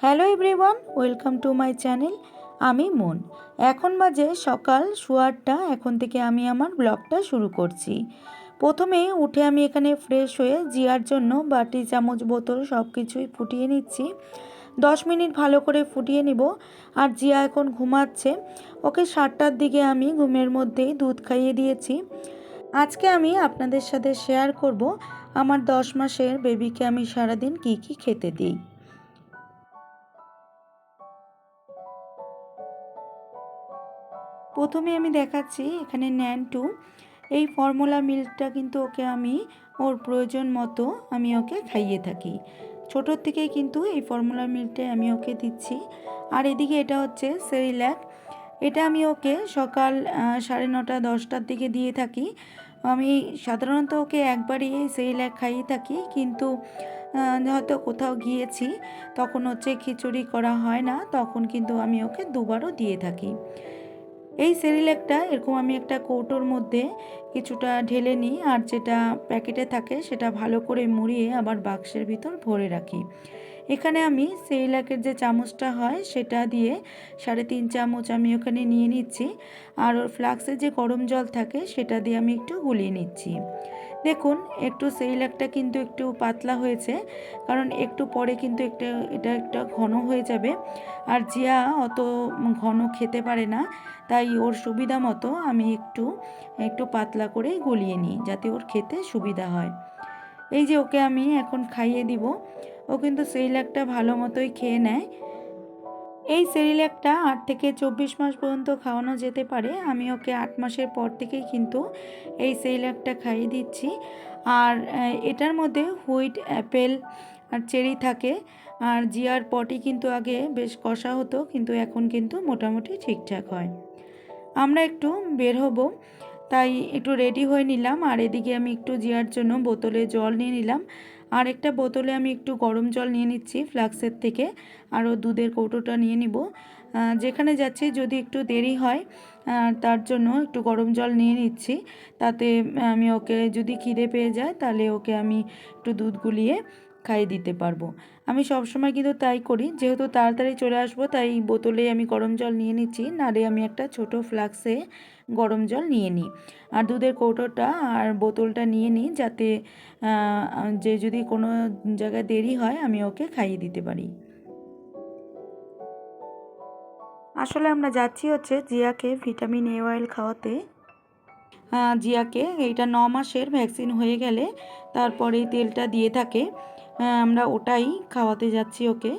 Hello everyone, welcome to my channel, আমি মন। এখন বাজে সকাল সোয়ারটা, এখন থেকে আমি আমার ব্লগটা শুরু করছি। প্রথমে উঠে আমি এখানে ফ্রেশ হয়ে জিয়ার জন্য বাটি, চামচ, বোতল সব কিছুই ফুটিয়ে নিচ্ছি। দশ মিনিট ভালো করে ফুটিয়ে নিব। আর জিয়া এখন ঘুমাচ্ছে। ওকে সাতটার দিকে আমি ঘুমের মধ্যেই দুধ খাইয়ে দিয়েছি। আজকে আমি আপনাদের সাথে শেয়ার করব আমার দশ মাসের বেবিকে আমি সারাদিন কি কি খেতে দিই। প্রথমে আমি দেখাচ্ছি এখানে ন্যান টু। এই ফর্মুলা মিল্কটা কিন্তু ওকে আমি ওর প্রয়োজন মতো আমি ওকে খাইয়ে থাকি। ছোটোর থেকেই কিন্তু এই ফর্মুলা মিল্কটাই আমি ওকে দিচ্ছি। আর এদিকে এটা হচ্ছে সেরিল্যাক এটা আমি ওকে সকাল সাড়ে নটা, দশটার দিকে দিয়ে থাকি। আমি সাধারণত ওকে একবারই সেরিল্যাক খাইয়ে থাকি, কিন্তু হয়তো কোথাও গিয়েছি, তখন হচ্ছে খিচুড়ি করা হয় না, তখন কিন্তু আমি ওকে দুবারও দিয়ে থাকি। এই সেরিলেকটা এরকম আমি একটা কৌটোর মধ্যে কিছুটা ঢেলে নিই আর যেটা প্যাকেটে থাকে সেটা ভালো করে মুড়িয়ে আবার বাক্সের ভিতর ভরে রাখি। এখানে আমি সেরিলাকের যে চামচটা হয় সেটা দিয়ে সাড়ে তিন চামচ আমি ওখানে নিয়ে নিচ্ছি আর ওর ফ্লাক্সের যে গরম জল থাকে সেটা দিয়ে আমি একটু গুলিয়ে নিচ্ছি। দেখুন, একটু সেরিল্যাকটা কিন্তু একটু পাতলা হয়েছে, কারণ একটু পরে কিন্তু একটা, এটা একটা ঘন হয়ে যাবে। আর জিয়া অত ঘন খেতে পারে না, তাই ওর সুবিধা মতো আমি একটু একটু পাতলা করে গলিয়ে নিই, যাতে ওর খেতে সুবিধা হয়। এই যে ওকে আমি এখন খাইয়ে দিব, ও কিন্তু সেরিল্যাকটা ভালো মতোই খেয়ে নেয়। এই সেরিল্যাকটা আট থেকে চব্বিশ মাস পর্যন্ত খাওয়ানো যেতে পারে। আমি ওকে আট মাসের পর থেকেই কিন্তু এই সেরিল্যাকটা খাইয়ে দিচ্ছি। আর এটার মধ্যে হুইট, অ্যাপেল আর চেরি থাকে। আর জিয়ার পটি কিন্তু আগে বেশ কষা হতো, কিন্তু এখন কিন্তু মোটামুটি ঠিকঠাক হয়। আমরা একটু বের হব, তাই একটু রেডি হয়ে নিলাম। আর এদিকে আমি একটু জিয়ার জন্য বোতলে জল নিয়ে নিলাম। আর একটা বোতলে আমি একটু গরম জল নিয়ে নিচ্ছি ফ্লাক্সের থেকে। আরও দুধের কৌটোটা নিয়ে নিব। যেখানে যাচ্ছি যদি একটু দেরি হয় তার জন্য একটু গরম জল নিয়ে নিচ্ছি। তাতে আমি ওকে যদি খিদে পেয়ে যায়, তাহলে ওকে আমি একটু দুধ গুলিয়ে খাইয়ে দিতে পারব। আমি সবসময় কিন্তু তাই করি। যেহেতু তাড়াতাড়ি চলে আসব, তাই বোতলে আমি গরম জল নিয়ে নিচ্ছি। নারে আমি একটা ছোট ফ্লাক্সে গরম জল নিয়ে নিই। আর দুধের কৌটোটা আর বোতলটা নিয়ে নিই যাতে যে যদি কোনো জায়গায় দেরি হয়, আমি ওকে খাইয়ে দিতে পারি। আসলে আমরা যাচ্ছি হচ্ছে জিয়াকে ভিটামিন এ অয়েল খাওয়াতে। জিয়াকে এইটা ন মাসের ভ্যাকসিন হয়ে গেলে তারপরে তেলটা দিয়ে থাকে। আমরা ওটাই খাওয়াতে যাচ্ছি ওকে।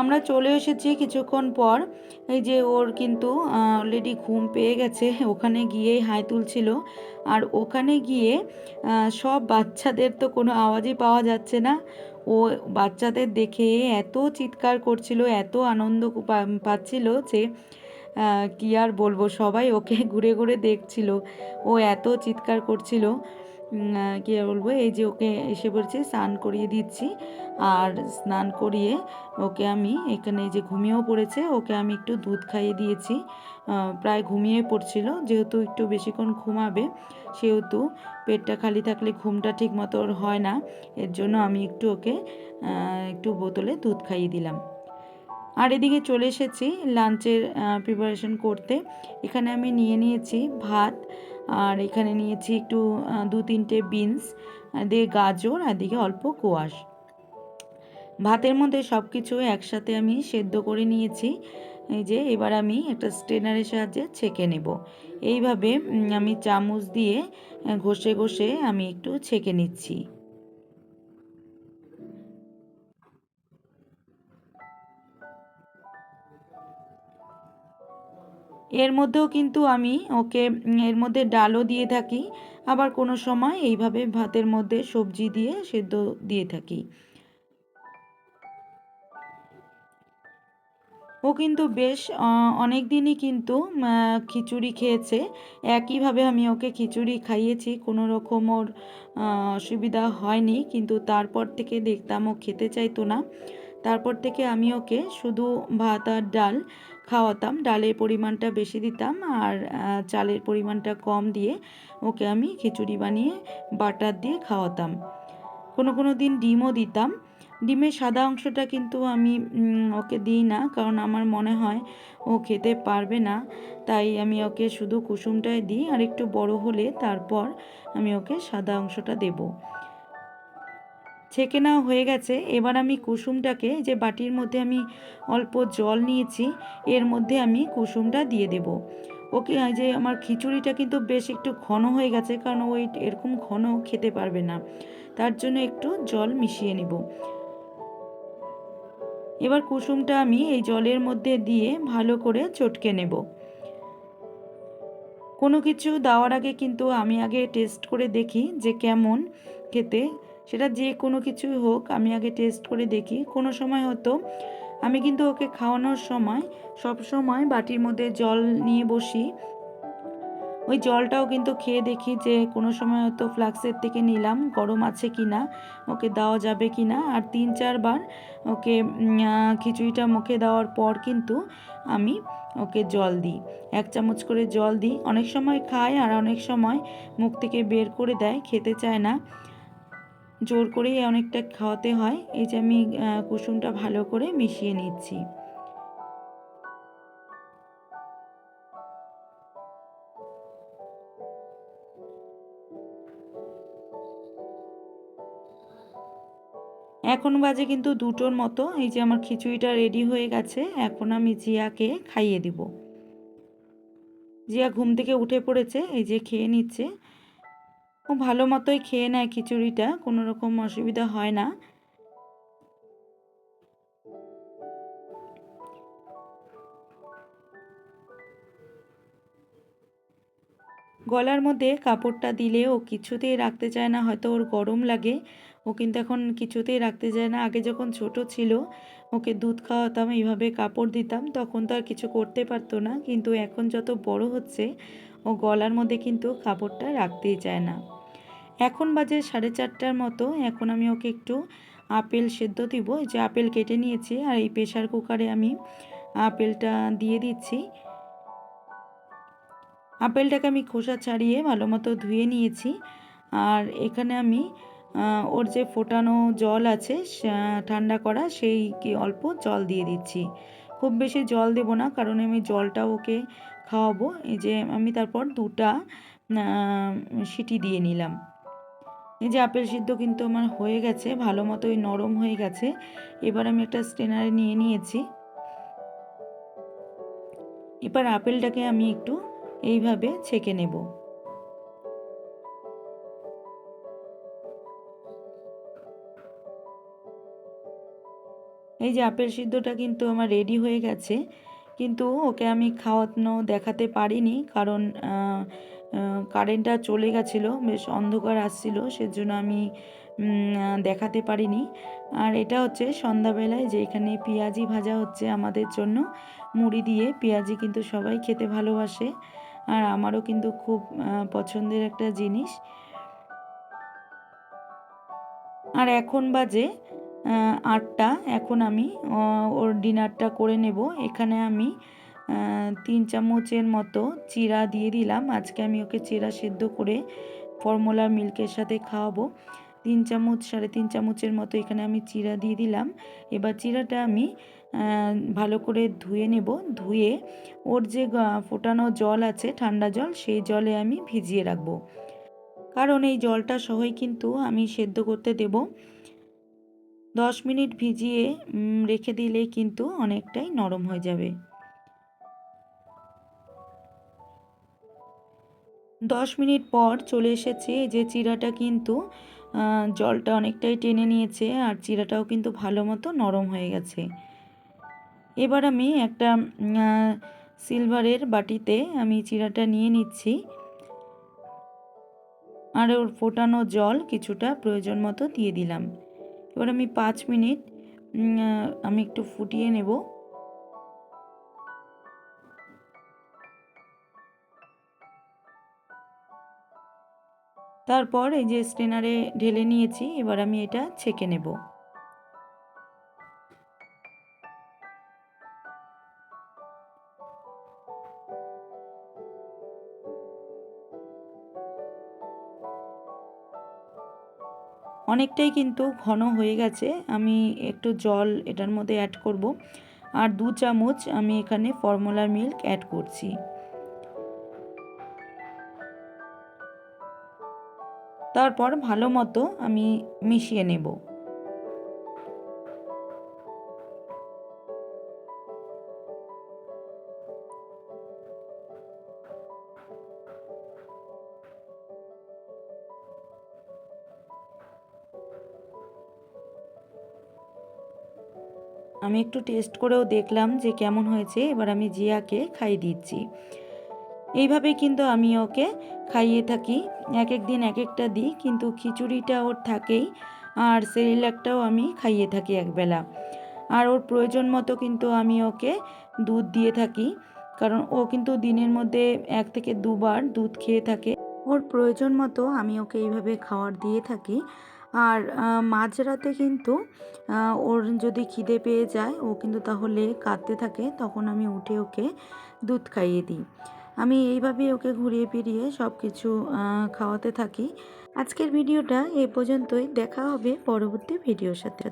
আমরা চলে এসেছি কিছুক্ষণ পর। এই যে ওর কিন্তু অলরেডি ঘুম পেয়ে গেছে, ওখানে গিয়েই হাই তুলছিল। আর ওখানে গিয়ে সব বাচ্চাদের তো কোনো আওয়াজই পাওয়া যাচ্ছে না। ও বাচ্চাদের দেখে এত চিৎকার করছিল, এত আনন্দ পাচ্ছিল যে কি আর বলব, সবাই ওকে ঘুরে ঘুরে দেখছিল। ও এত চিৎকার করছিল। কী বলব, এই যে ওকে এসে পড়ছে স্নান করিয়ে দিচ্ছি। আর স্নান করিয়ে ওকে আমি এখানে যে ঘুমিয়েও পড়েছে, ওকে আমি একটু দুধ খাইয়ে দিয়েছি। প্রায় ঘুমিয়ে পড়ছিল, যেহেতু একটু বেশিক্ষণ ঘুমাবে, সেহেতু পেটটা খালি থাকলে ঘুমটা ঠিক মতো ওর হয় না। এর জন্য আমি একটু ওকে একটু বোতলে দুধ খাইয়ে দিলাম। আর এদিকে চলে এসেছি লাঞ্চের প্রিপারেশন করতে। এখানে আমি নিয়ে নিয়েছি ভাত আর এখানে নিয়েছি একটু দু তিনটে বিনস দিয়ে গাজর, আর দিকে অল্প কোয়াশ। ভাতের মধ্যে সব কিছু একসাথে আমি সেদ্ধ করে নিয়েছি। এই যে এবার আমি একটা স্ট্রেনারের সাহায্যে ছেঁকে নেব। এইভাবে আমি চামচ দিয়ে ঘষে ঘষে আমি একটু ছেঁকে নিচ্ছি। এর মধ্যেও কিন্তু আমি ওকে এর মধ্যে ডালও দিয়ে থাকি, আবার কোনো সময় এইভাবে ভাতের মধ্যে সবজি দিয়ে সেদ্ধ দিয়ে থাকি। ও কিন্তু বেশ অনেক দিনই কিন্তু খিচুড়ি খেয়েছে। একইভাবে আমি ওকে খিচুড়ি খাইয়েছি, কোনো রকম ওর অসুবিধা হয়নি, কিন্তু তারপর থেকে দেখতাম ও খেতে চাইতো না। তারপর থেকে আমি ওকে শুধু ভাত আর ডাল খাওয়াতাম, ডালের পরিমাণটা বেশি দিতাম আর চালের পরিমাণটা কম দিয়ে ওকে আমি খিচুড়ি বানিয়ে বাটার দিয়ে খাওয়াতাম। কোনো কোনো দিন ডিমও দিতাম। ডিমের সাদা অংশটা কিন্তু আমি ওকে দিই না কারণ আমার মনে হয় ও খেতে পারবে না। তাই আমি ওকে শুধু কুসুমটাই দিই আর একটু বড় হলে তারপর আমি ওকে সাদা অংশটা দেব। ছেঁকে নেওয়া হয়ে গেছে, এবার আমি কুসুমটাকে যে বাটির মধ্যে আমি অল্প জল নিয়েছি, এর মধ্যে আমি কুসুমটা দিয়ে দেব। ওকে যে আমার খিচুড়িটা কিন্তু বেশ একটু ঘন হয়ে গেছে, কারণ ওই এরকম ঘন খেতে পারবে না। তার জন্য একটু জল মিশিয়ে নেব। এবার কুসুমটা আমি এই জলের মধ্যে দিয়ে ভালো করে চটকে নেব। কোনো কিছু দেওয়ার আগে কিন্তু আমি আগে টেস্ট করে দেখি যে কেমন খেতে সেটা যে কোনো কিছুই হোক, আমি আগে টেস্ট করে দেখি। কোনো সময় হতো, আমি কিন্তু ওকে খাওয়ানোর সময়, সব সময় বাটির মধ্যে জল নিয়ে বসি। ওই জলটাও কিন্তু খেয়ে দেখি যে কোনো সময় হয়তো ফ্লাক্সের থেকে নিলাম, গরম আছে কি না ওকে দেওয়া যাবে কি না আর তিন চারবার ওকে খিচুড়িটা মুখে দেওয়ার পর কিন্তু আমি ওকে জল দিই। এক চামচ করে জল দিই। অনেক সময় খায় আর অনেক সময় মুখ থেকে বের করে দেয়, খেতে চায় না। জোর করেই অনেকটা খাওয়াতে হয়। এই যে আমি কুসুমটা ভালো করে মিশিয়ে নিচ্ছি। এখন বাজে কিন্তু দুটোর মতো। এই যে আমার খিচুড়িটা রেডি হয়ে গেছে। এখন আমি জিয়াকে খাইয়ে দিব। জিয়া ঘুম থেকে উঠে পড়েছে। এই যে খেয়ে নিচ্ছে। ও ভালো মতোই খেয়ে নেয় খিচুড়িটা, কোনো রকম অসুবিধা হয় না। গলার মধ্যে কাপড়টা দিলে ও কিছুতেই রাখতে চায় না, হয়তো ওর গরম লাগে। ও কিন্তু এখন কিছুতেই রাখতে চায় না। আগে যখন ছোট ছিল, ওকে দুধ খাওয়াতাম, এইভাবে কাপড় দিতাম, তখন তো আর কিছু করতে পারতো না। কিন্তু এখন যত বড় হচ্ছে, ও গলার মধ্যে কিন্তু কাপড়টা রাখতেই চায় না। এখন বাজে সাড়ে চারটার মতো, এখন আমি ওকে একটু আপেল সেদ্ধ দিব। যে আপেল কেটে নিয়েছি আর এই প্রেশার কুকারে আমি আপেলটা দিয়ে দিচ্ছি। আপেলটাকে আমি খোসা ছাড়িয়ে ভালো মতো ধুয়ে নিয়েছি। আর এখানে আমি ওর যে ফোটানো জল আছে ঠান্ডা করা সেই কি অল্প জল দিয়ে দিচ্ছি। খুব বেশি জল দেব না, কারণ আমি জলটা ওকে খাওয়াবো। এই যে আমি তারপর দুটা সিটি দিয়ে নিলাম। এই যে আপেল সিদ্ধ কিন্তু আমার হয়ে গেছে, ভালো মতোই নরম হয়ে গেছে। এবার আমি একটা স্টেনারে নিয়ে নিয়েছি। এবার আপেলটাকে আমি একটু এইভাবে ছেঁকে নেব। এই যে আপেল সিদ্ধটা কিন্তু আমার রেডি হয়ে গেছে। কিন্তু ওকে আমি খাওয়ানো দেখাতে পারিনি কারণ কারেন্টটা চলে গেছিল, বেশ অন্ধকার আসছিল, সেজন্য আমি দেখাতে পারিনি। আর এটা হচ্ছে সন্ধ্যাবেলায় যে এখানে পেঁয়াজি ভাজা হচ্ছে আমাদের জন্য, মুড়ি দিয়ে। পেঁয়াজি কিন্তু সবাই খেতে ভালোবাসে, আর আমারও কিন্তু খুব পছন্দের একটা জিনিস। আর এখন বাজে আটটা, এখন আমি ওর ডিনারটা করে নেব। এখানে আমি তিন চামচের মতো চিরা দিয়ে দিলাম। আজকে আমি ওকে চিরা সেদ্ধ করে ফর্মুলা মিল্কের সাথে খাওয়াবো। তিন চামচ, সাড়ে তিন চামচের মতো এখানে আমি চিরা দিয়ে দিলাম। এবার চিরাটা আমি ভালো করে ধুয়ে নেব। ধুয়ে ওর যে ফোটানো জল আছে, ঠান্ডা জল, সেই জলে আমি ভিজিয়ে রাখব। কারণ এই জলটা সহই কিন্তু আমি সেদ্ধ করতে দেব। দশ মিনিট ভিজিয়ে রেখে দিলেই কিন্তু অনেকটাই নরম হয়ে যাবে। দশ মিনিট পর চলে এসেছে যে চিরাটা কিন্তু জলটা অনেকটাই টেনে নিয়েছে আর চিরাটাও কিন্তু ভালো মতো নরম হয়ে গেছে। এবার আমি একটা সিলভারের বাটিতে আমি চিরাটা নিয়ে নিচ্ছি। আর ওর ফোটানো জল কিছুটা প্রয়োজন মতো দিয়ে দিলাম। এবার আমি পাঁচ মিনিট আমি একটু ফুটিয়ে নেব। তারপর এই যে স্ট্রেনারে ঢেলে নিয়েছি, এবার আমি এটা ছেঁকে নেব। অনেকটাই কিন্তু ঘন হয়ে গেছে, আমি একটু জল এটার মধ্যে অ্যাড করব। আর দু চামচ আমি এখানে ফর্মুলা মিল্ক অ্যাড করছি। তারপর ভালো মতো আমি মিশিয়ে নেব। আমি একটু টেস্ট করেও দেখলাম যে কেমন হয়েছে, এবার আমি জিয়াকে খাইয়ে দিচ্ছি। এইভাবেই কিন্তু আমি ওকে খাইয়ে থাকি। এক এক দিন এক একটা দিই, কিন্তু খিচুড়িটা ওর থাকেই, আর সেরিলাকটাও আমি খাইয়ে থাকি একবেলা। আর ওর প্রয়োজন মতো কিন্তু আমি ওকে দুধ দিয়ে থাকি, কারণ ও কিন্তু দিনের মধ্যে এক থেকে দুবার দুধ খেয়ে থাকে। ওর প্রয়োজন মতো আমি ওকে এইভাবে খাওয়ার দিয়ে থাকি। আর মাঝরাতে কিন্তু ওর যদি খিদে পেয়ে যায়, ও কিন্তু তাহলে কাঁদতে থাকে, তখন আমি উঠে ওকে দুধ খাইয়ে দিই। আমি এইভাবেই ওকে ঘুরিয়ে ফিরিয়ে সব কিছু খাওয়াতে থাকি। আজকের ভিডিওটা এ পর্যন্তই। দেখা হবে পরবর্তী ভিডিওর সাথে।